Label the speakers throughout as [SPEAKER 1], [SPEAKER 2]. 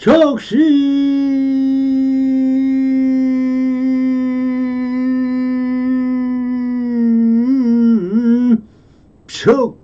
[SPEAKER 1] 적신 척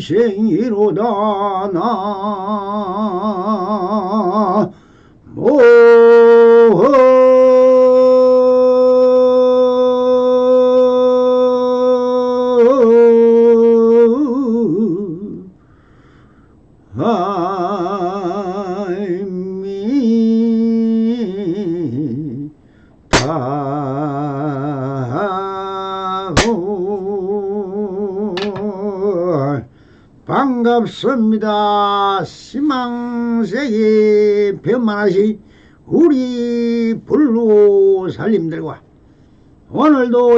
[SPEAKER 1] 충생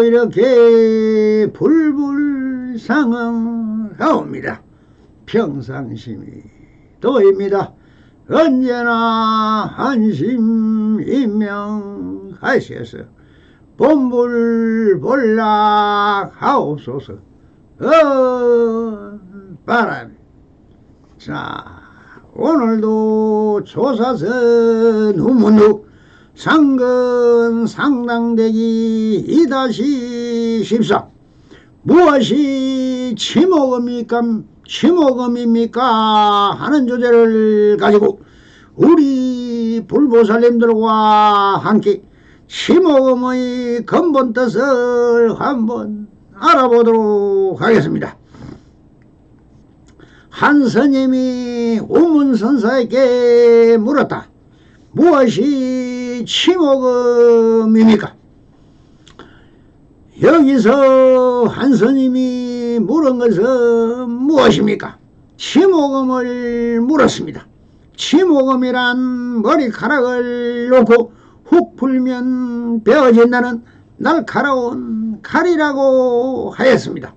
[SPEAKER 1] 이렇게 불불상응하옵니다. 평상심이 도입니다. 언제나 한심인명하셔서 본불볼락하옵소서 어 바람이 자 오늘도 조사선 후문후 상근 상당대기 2-14 무엇이 치모금입니까 치모금입니까 하는 주제를 가지고 우리 불보살님들과 함께 치모금의 근본 뜻을 한번 알아보도록 하겠습니다. 한 스님이 우문선사에게 물었다. 무엇이 치모금입니까? 여기서 한 스님이 물은 것은 무엇입니까? 치모금을 물었습니다. 치모금이란 머리카락을 놓고 훅 풀면 베어진다는 날카로운 칼이라고 하였습니다.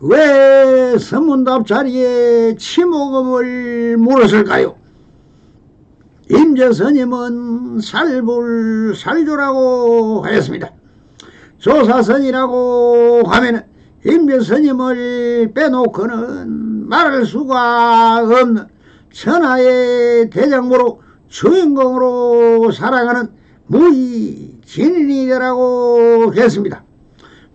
[SPEAKER 1] 왜 서문답 자리에 치모금을 물었을까요? 임재스님은 살불 살조라고 하였습니다. 조사선이라고 하면은 임재스님을 빼놓고는 말할 수가 없는 천하의 대장모로 주인공으로 살아가는 무의 진리라고 했습니다.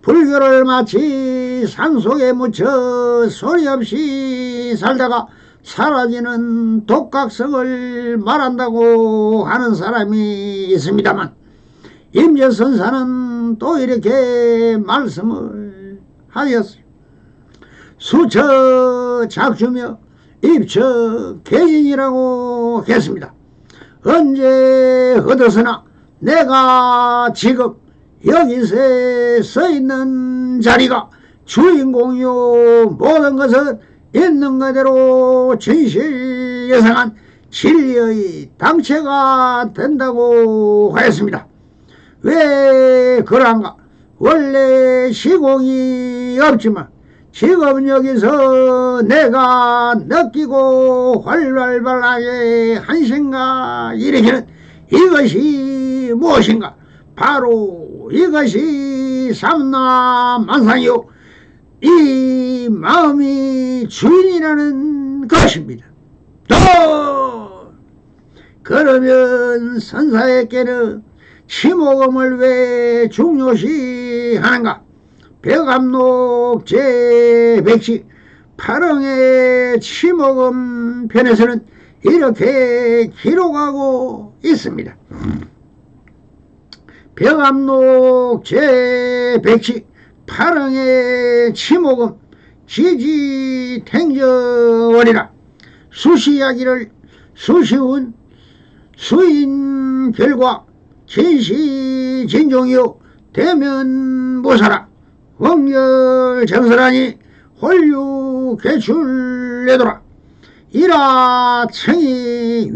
[SPEAKER 1] 불교를 마치 산속에 묻혀 소리 없이 살다가 사라지는 독각성을 말한다고 하는 사람이 있습니다만 임재선사는 또 이렇게 말씀을 하였어요. 수처 작주며 입처 개인이라고 했습니다. 언제 어디서나 내가 지금 여기서 서 있는 자리가 주인공이요 모든 것은 있는 그대로 진실 예상한 진리의 당체가 된다고 하였습니다. 왜 그런가? 원래 시공이 없지만 지금 여기서 내가 느끼고 활발하게 한생각 일으키는 이것이 무엇인가? 바로 이것이 삼라만상이요. 이 마음이 주인이라는 것입니다. 또 그러면 선사에게는 치모금을 왜 중요시 하는가? 백암록 제110 파령의 치모금 편에서는 이렇게 기록하고 있습니다. 백암록 제110 파령의 치모금 지지 탱저원이라. 수시야기를 수시운 수인 결과 진시 진종이요. 대면 보사라 원결 정설하니 홀유 개출내도라. 이라 청이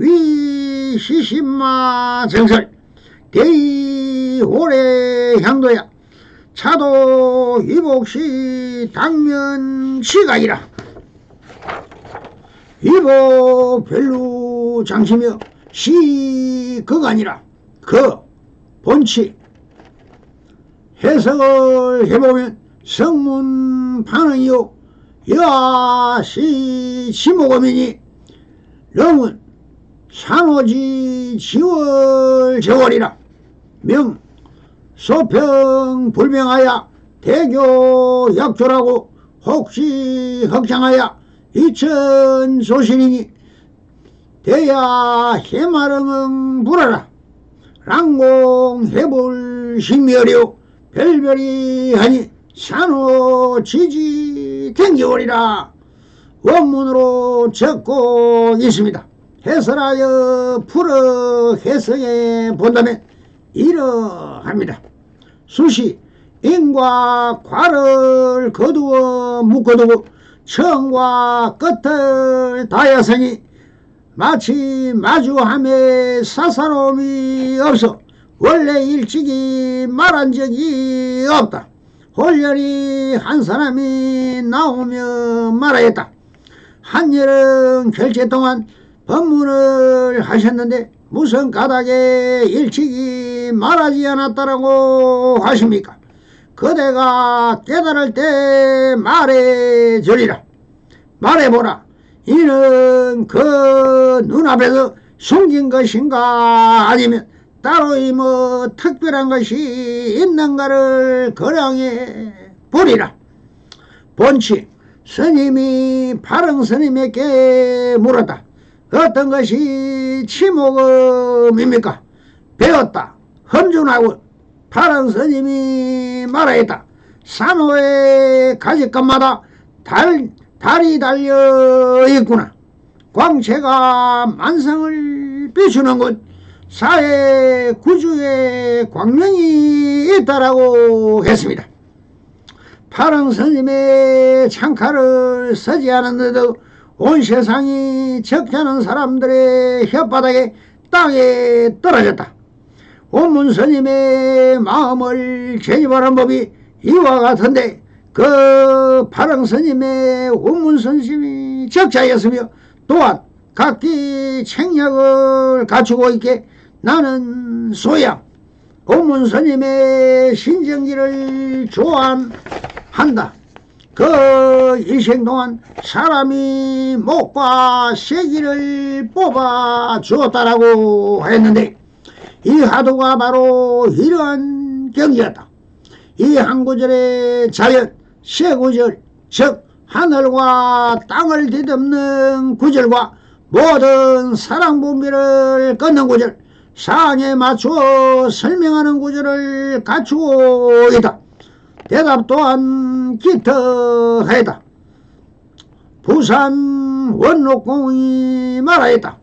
[SPEAKER 1] 위시신마 정설. 대이 오래 향도야 차도 이복시 당면 시가이라. 이복 별루 장시며 시 그가니라. 그 본치. 해석을 해보면 성문 반응이요. 여시 지목음이니. 령은 산호지 지월 저월이라. 명 소평 불명하여 대교 역조라고 혹시 걱정하여 이천 소신이니 대야 해마름은 불어라 랑공 해볼 신멸이요 별별이 하니 산호 지지 댕겨오리라 원문으로 적고 있습니다. 해설하여 풀어 해석해 본다면 이러합니다. 수시 인과 과를 거두어 묶어두고 청과 끝을 다였으니 마치 마주함에 사사로움이 없어 원래 일찍이 말한 적이 없다. 홀렬히 한 사람이 나오며 말하였다. 한여름 결제 동안 법문을 하셨는데 무슨 까닭에 일찍이 말하지 않았다라고 하십니까? 그대가 깨달을 때 말해 주리라. 말해보라. 이는 그 눈앞에서 숨긴 것인가 아니면 따로 이 뭐 특별한 것이 있는가를 거량해 보리라. 본치 스님이 파릉 스님에게 물었다. 어떤 것이 치목음입니까? 배웠다. 험준하고 파릉 스님이 말하였다. 산호의 가지간마다 달, 달이 달려 있구나. 광채가 만성을 비추는 곳 사회 구주의 광명이 있다라고 했습니다. 파랑 스님의 창칼을 쓰지 않았는데도 온 세상이 적잖은 사람들의 혓바닥에 땅에 떨어졌다. 온문 스님의 마음을 제집하는 법이 이와 같은데 그 파랑 스님의 온문 스님이 적자였으며 또한 각기 책략을 갖추고 있게 나는 소양 고문 스님의 신정기를 조안한다. 그 일생 동안 사람이 목과 세기를 뽑아 주었다라고 했는데 이 하도가 바로 이러한 경지였다. 이 한 구절의 자연, 세 구절, 즉 하늘과 땅을 뒤덮는 구절과 모든 사랑 분비를 끊는 구절, 상에 맞추어 설명하는 구절을 갖추고 있다. 대답 또한 기특하다. 부산 원록공이 말하였다.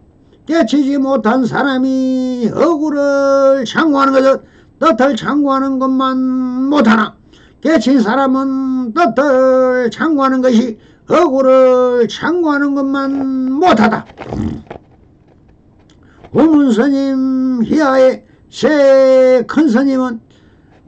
[SPEAKER 1] 깨치지 못한 사람이 억울을 창고하는 것은 뜻을 창고하는 것만 못하나 깨친 사람은 뜻을 창고하는 것이 억울을 창고하는 것만 못하다. 우문스님 희하의 새 큰 스님은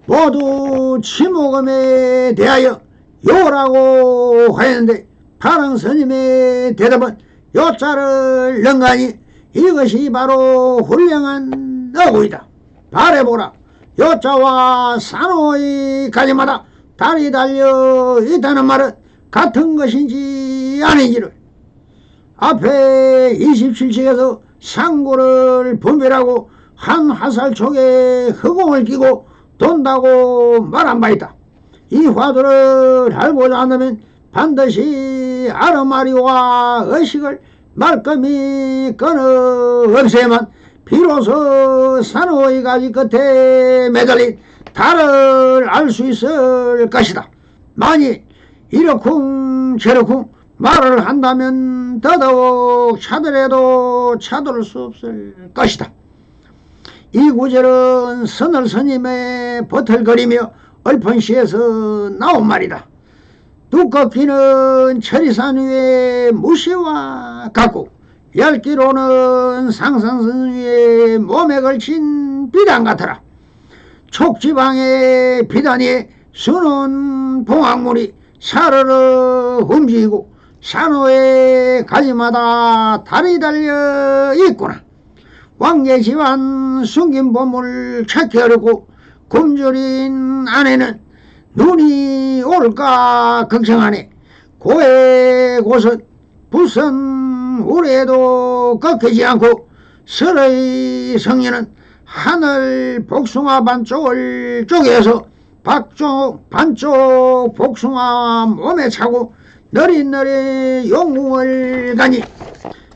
[SPEAKER 1] 모두 치모금에 대하여 요라고 하였는데 파랑 스님의 대답은 요자를 능가니 이것이 바로 훌륭한 어구이다. 바래보라. 요자와 산호의 가지마다 달이 달려 있다는 말은 같은 것인지 아닌지를 앞에 27층에서 상고를 분별하고 한 화살촉에 허공을 끼고 돈다고 말한 바 있다. 이 화두를 알고자 한다면 반드시 아르마리와 의식을 말끔히 끊어 없애야만 비로소 산호의 가지 끝에 매달린 달을 알 수 있을 것이다. 만일 이렇쿵 저렇쿵 말을 한다면 더더욱 차더라도 차돌 수 없을 것이다. 이 구절은 선을 스님의 버틀거리며 얼펀시에서 나온 말이다. 두껍기는 철이산 위에 무시와 같고 얇기로는 상상선 위에 몸에 걸친 비단 같더라. 촉지방의 비단에 수는 봉황물이 사르르 움직이고 산호의 가지마다 달이 달려 있구나. 왕계 집안 숨긴 보물 찾기 어렵고 굶주린 아내는 눈이 올까 걱정하네. 고의 곳은 부선 우레도 꺾이지 않고 설의 성녀는 하늘 복숭아 반쪽을 쪼개서 박쪽 반쪽 복숭아 몸에 차고 너릿너릿 용궁을 가니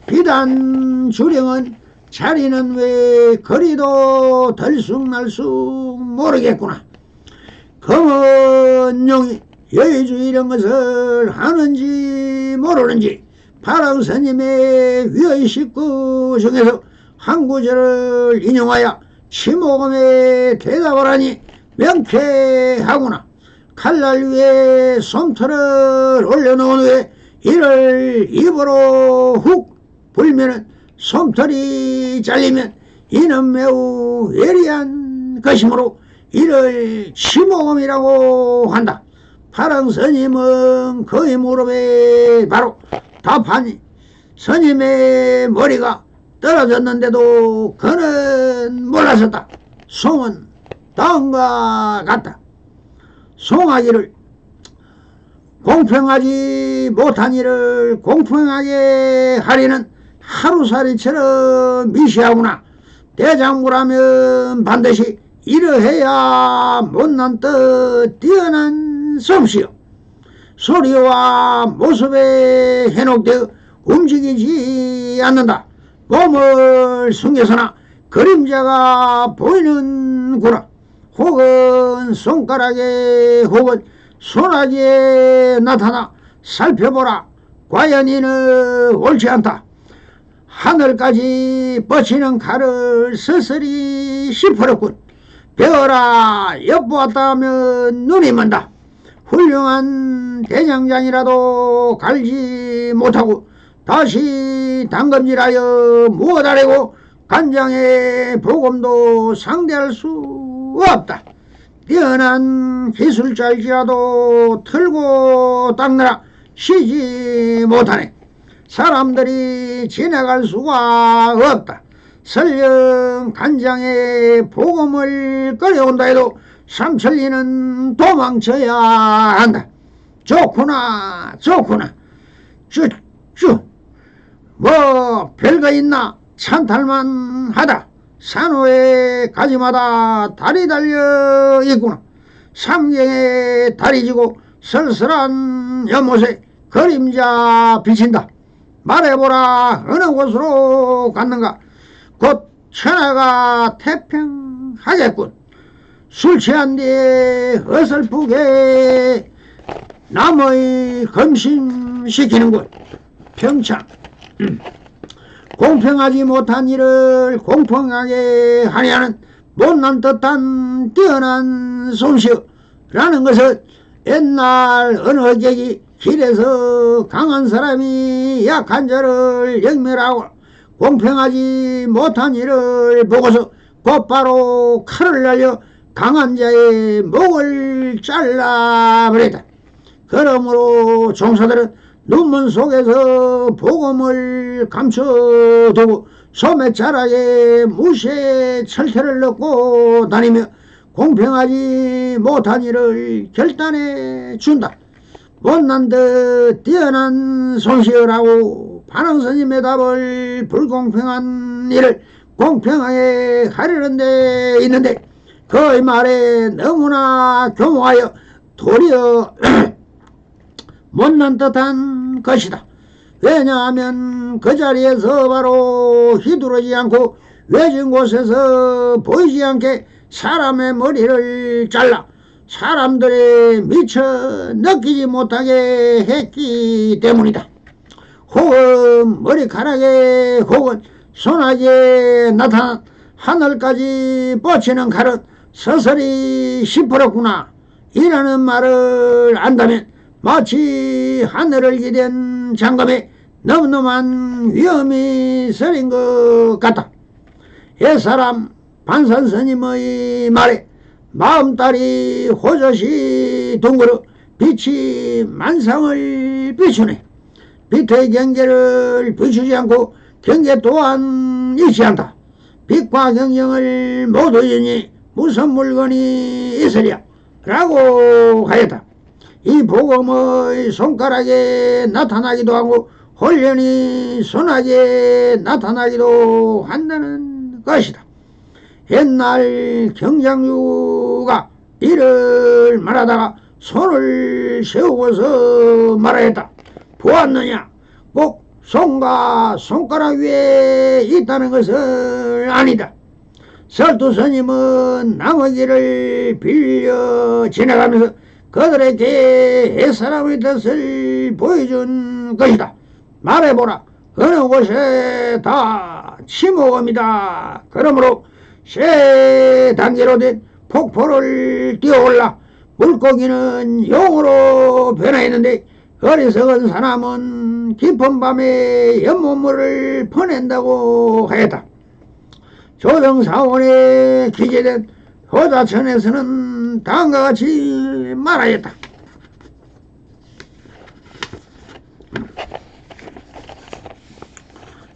[SPEAKER 1] 비단 주령은 자리는 왜 거리도 덜쑥날쑥 모르겠구나. 검은 용이 여의주 이런 것을 하는지 모르는지 파랑스님의 위의 식구 중에서 한 구절을 인용하여 치모금에 대답을 하니 명쾌하구나. 칼날 위에 솜털을 올려놓은 후에 이를 입으로 훅 불면은 솜털이 잘리면 이는 매우 예리한 것이므로 이를 치모금이라고 한다. 파랑 스님은 그의 무릎에 바로 답하니 스님의 머리가 떨어졌는데도 그는 몰랐었다. 송은 다음과 같다. 송하기를 공평하지 못한 일을 공평하게 하리는 하루살이처럼 미시하구나. 대장부라면 반드시 이러해야 못난 뜻 뛰어난 솜씨요. 소리와 모습에 해놓되어 움직이지 않는다. 몸을 숨겨서나 그림자가 보이는구나. 혹은 손가락에 혹은 소나기에 나타나 살펴보라. 과연 이는 옳지 않다. 하늘까지 뻗치는 칼을 스스리 시퍼렸군. 배워라 엿보았다 하면 눈이 먼다. 훌륭한 대장장이라도 갈지 못하고 다시 당금질하여 무엇하려고 간장의 복음도 상대할 수 없다. 뛰어난 기술자일지라도 틀고 닦느라 쉬지 못하네. 사람들이 지나갈 수가 없다. 설령 간장에 복음을 끓여온다 해도 삼천리는 도망쳐야 한다. 좋구나, 좋구나. 쭈, 쭈. 뭐, 별거 있나? 찬탈만 하다. 산호의 가지마다 달이 달려 있구나. 삼경에 달이 지고 쓸쓸한 연못에 그림자 비친다. 말해보라. 어느 곳으로 갔는가. 곧 천하가 태평하겠군. 술 취한 뒤에 어설프게 남의 검심시키는군. 평창. 음. 공평하지 못한 일을 공평하게 하냐는 못난 듯한 뛰어난 솜씨라는 것은 옛날 어느 흑객이 길에서 강한 사람이 약한 자를 영멸하고 공평하지 못한 일을 보고서 곧바로 칼을 날려 강한 자의 목을 잘라버렸다. 그러므로 종사들은 눈문 속에서 복음을 감춰두고 소매자락에 무시의 철퇴를 넣고 다니며 공평하지 못한 일을 결단해 준다. 못난 듯 뛰어난 손시어라고 반응스님의 답을 불공평한 일을 공평하게 하려는 데 있는데 그의 말에 너무나 교모하여 도리어 못난 듯한 것이다. 왜냐하면 그 자리에서 바로 휘두르지 않고 외진 곳에서 보이지 않게 사람의 머리를 잘라 사람들이 미처 느끼지 못하게 했기 때문이다. 혹은 머리카락에 혹은 소나기에 나타난 하늘까지 뻗치는 칼은 서서히 시퍼렇구나 이라는 말을 안다면 마치 하늘을 기댄 장검에 너무너무한 위험이 서린 것 같다. 옛사람 반산 스님의 말에 마음딸이 호젓이 둥그러 빛이 만상을 비추네. 빛의 경계를 비추지 않고 경계 또한 잃지 않다. 빛과 경경을 모두 이니 무슨 물건이 있으랴 라고 하였다. 이 복음의 손가락에 나타나기도 하고 홀연히 손아에 나타나기도 한다는 것이다. 옛날 경장류가 이를 말하다가 손을 세우고서 말하였다. 보았느냐? 꼭 손과 손가락 위에 있다는 것은 아니다. 설두 스님은 길을 빌려 지나가면서 그들에게 옛사람의 뜻을 보여준 것이다. 말해보라. 어느 곳에 다 침묵입니다. 그러므로 세 단계로 된 폭포를 뛰어올라 물고기는 용으로 변화했는데 어리석은 사람은 깊은 밤에 연못물을 퍼낸다고 하였다. 조정사원에 기재된 호자천에서는 다음과 같이 말하였다.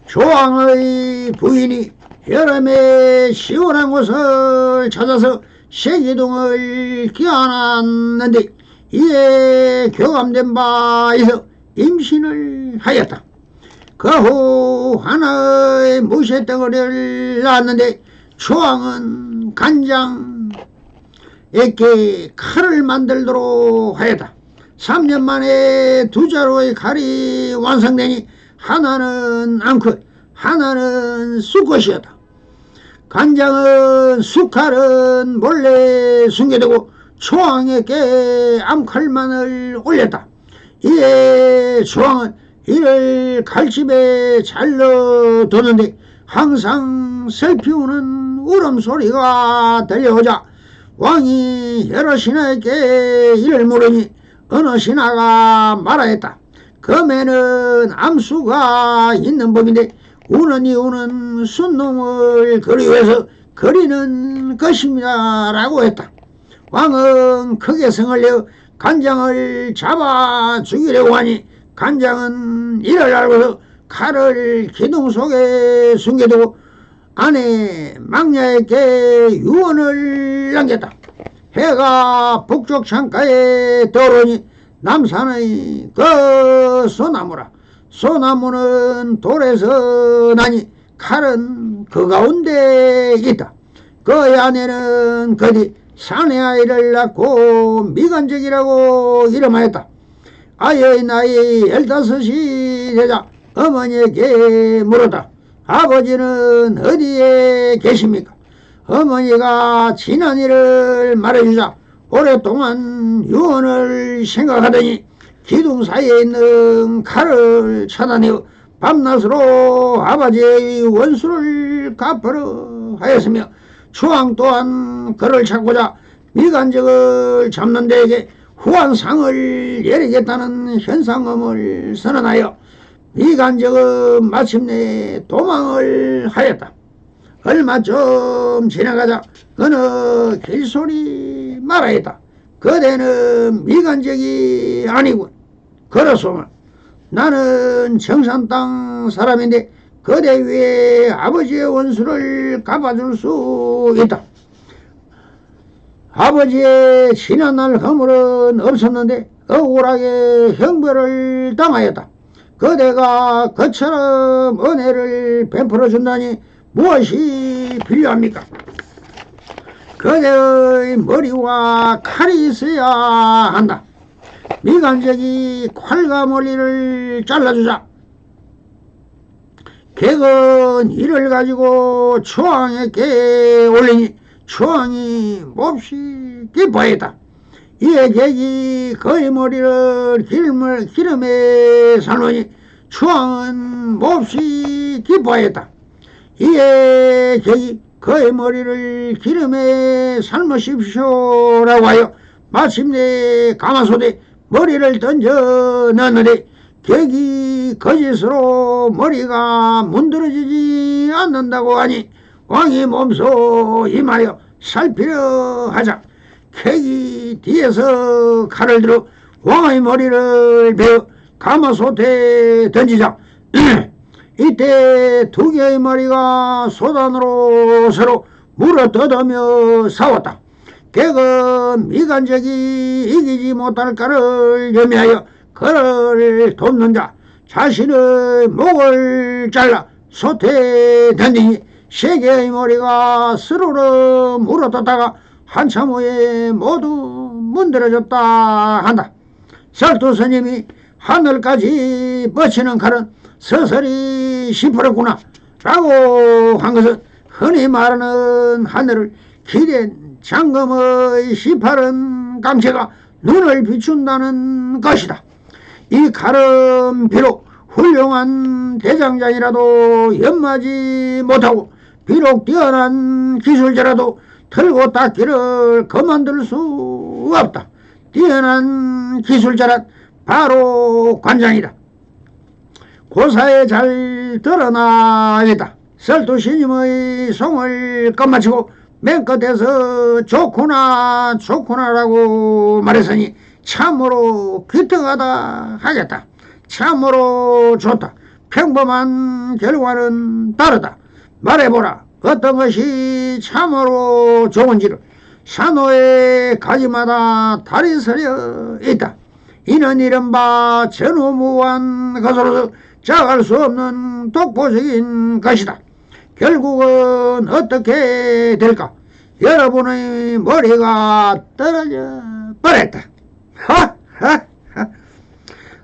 [SPEAKER 1] 조왕의 부인이 여름에 시원한 곳을 찾아서 세기둥을 끼워놨는데 이에 교감된 바에서 임신을 하였다. 그 후 하나의 무쇠덩어리를 낳았는데 조왕은 간장에게 칼을 만들도록 하였다. 3년 만에 두 자루의 칼이 완성되니 하나는 암컷, 하나는 수컷이었다. 간장은 수칼은 몰래 숨겨두고 초왕에게 암칼만을 올렸다. 이에 초왕은 이를 칼집에 잘러 두는데 항상 슬피우는 울음소리가 들려오자 왕이 여러 신하에게 이를 물으니 어느 신하가 말하였다. 금에는 암수가 있는 법인데 우는 이유는 순놈을 그리워서 그리는 것입니다 라고 했다. 왕은 크게 성을 내어 간장을 잡아 죽이려고 하니 간장은 이를 알고서 칼을 기둥 속에 숨겨두고 아내 망녀에게 유언을 남겼다. 해가 북쪽 창가에 떠오르니 남산의 그 소나무라 소나무는 돌에서 나니 칼은 그 가운데 있다. 그 안에는 그디 사내 아이를 낳고 미간적이라고 이름하였다. 아이의 나이 열다섯이 되자 어머니에게 물었다. 아버지는 어디에 계십니까? 어머니가 지난 일을 말해주자 오랫동안 유언을 생각하더니 기둥 사이에 있는 칼을 차단내어 밤낮으로 아버지의 원수를 갚으러 하였으며 추왕 또한 그를 찾고자 미간적을 잡는 데에게 후한상을 예리겠다는 현상음을 선언하여 미간적은 마침내 도망을 하였다. 얼마 좀 지나가자 어느 길소리 말하였다. 그대는 미간적이 아니군. 그렇소만 나는 정산 땅 사람인데 그대 위에 아버지의 원수를 갚아줄 수 있다. 아버지의 지난 날 허물은 없었는데 억울하게 형벌을 당하였다. 그대가 그처럼 은혜를 베풀어 준다니 무엇이 필요합니까? 그대의 머리와 칼이 있어야 한다. 미간적이 칼과 머리를 잘라주자. 객은 이를 가지고 초왕에게 올리니 초왕이 몹시 기뻐했다. 이에 객이 그의 머리를 기름을, 기름에 삶으니 초왕은 몹시 기뻐했다. 이에 객이 그의 머리를 기름에 삶으십시오라고 하여 마침내 가마솥에 머리를 던져 넣느니 객이 거짓으로 머리가 문드러지지 않는다고 하니 왕이 몸소 임하여 살피려 하자 객이 뒤에서 칼을 들어 왕의 머리를 베어 가마솥에 던지자 이때 두 개의 머리가 소단으로 서로 물어 뜯으며 싸웠다. 객은 미간적이 이기지 못할 까를 염려하여 그를 돕는 자 자신의 목을 잘라 솥에 던지니 세 개의 머리가 스르르 물어떴다가 한참 후에 모두 문드러졌다 한다. 설두 스님이 하늘까지 뻗치는 칼은 서서히 시퍼렇구나 라고 한 것은 흔히 말하는 하늘을 기댄 장검의 시파른 감체가 눈을 비춘다는 것이다. 이 칼은 비록 훌륭한 대장장이라도 연마지 못하고 비록 뛰어난 기술자라도 들고 닦기를 그만둘 수 없다. 뛰어난 기술자란 바로 관장이다. 고사에 잘 드러나야겠다. 설두 스님의 송을 끝마치고 맨 끝에서 좋구나 좋구나라고 말했으니 참으로 귀등하다 하겠다. 참으로 좋다. 평범한 결과는 다르다. 말해보라. 어떤 것이 참으로 좋은지를 산호의 가지마다 달이 서려 있다. 이는 이른바 전후무한 것으로서 작을 수 없는 독보적인 것이다. 결국은 어떻게 될까? 여러분의 머리가 떨어져 버렸다. 하 하 하.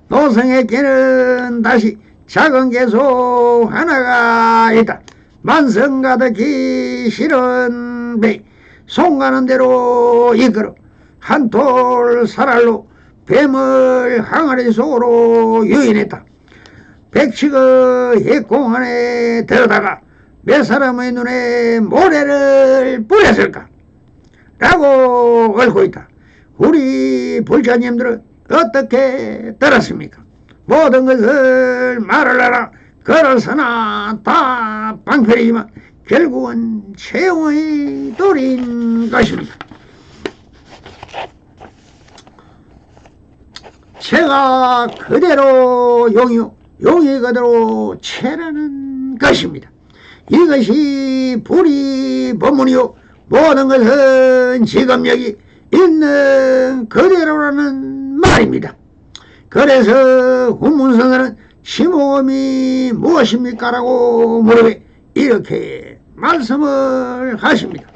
[SPEAKER 1] 노성에게는 다시 작은 개소 하나가 있다. 만성 가득히 실은 배, 송 가는 대로 이끌어 한돌 살알로 뱀을 항아리 속으로 유인했다. 백식의 핵공 안에 들어다가 몇 사람의 눈에 모래를 뿌렸을까? 라고 얽고 있다. 우리 불자님들은 어떻게 들었습니까? 모든 것을 말을 하라. 그러서나 다 방패이지만 결국은 최후의 돌인 것입니다. 채가 그대로 용이요 용이 그대로 채라는 것입니다. 이것이 불이 법문이요 모든 것은 지금 여기 있는 그대로라는 말입니다. 그래서 훈문성은 심호흡이 무엇입니까? 라고 물으에 이렇게 말씀을 하십니다.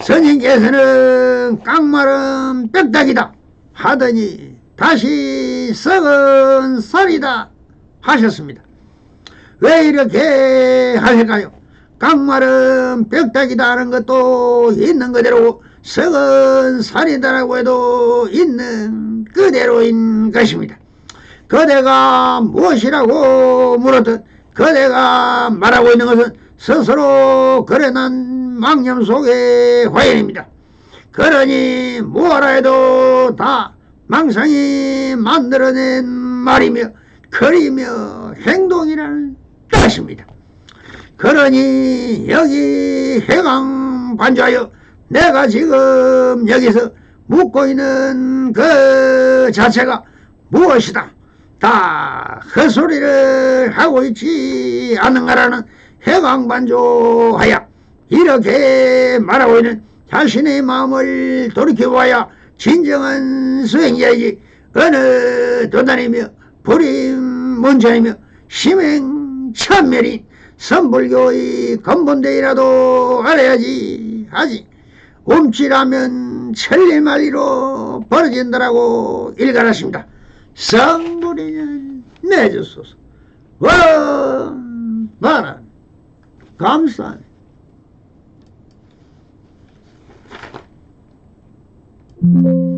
[SPEAKER 1] 스님께서는 깡마른 뼈다귀다 하더니 다시 썩은 쌀이다 하셨습니다. 왜 이렇게 하실까요? 깡마른 뼈다귀다 하는 것도 있는 그대로 썩은 살이다라고 해도 있는 그대로인 것입니다. 그대가 무엇이라고 물었든 그대가 말하고 있는 것은 스스로 그래난 망념 속의 화연입니다. 그러니 뭐라 해도 다 망상이 만들어낸 말이며 글이며 행동이라는 뜻입니다. 그러니 여기 해강 반주하여 내가 지금 여기서 묻고 있는 그 자체가 무엇이다. 다 헛소리를 하고 있지 않는가라는 해강반조하여 이렇게 말하고 있는 자신의 마음을 돌이켜봐야 진정한 수행자이지 어느 도단이며 불임 문자이며 심행 천멸인 선불교의 근본대이라도 알아야지 하지 움찔하면 천리말리로 벌어진다라고 일갈하십니다. 성불이는 내주소서 원바란 감사합니다.
[SPEAKER 2] thank you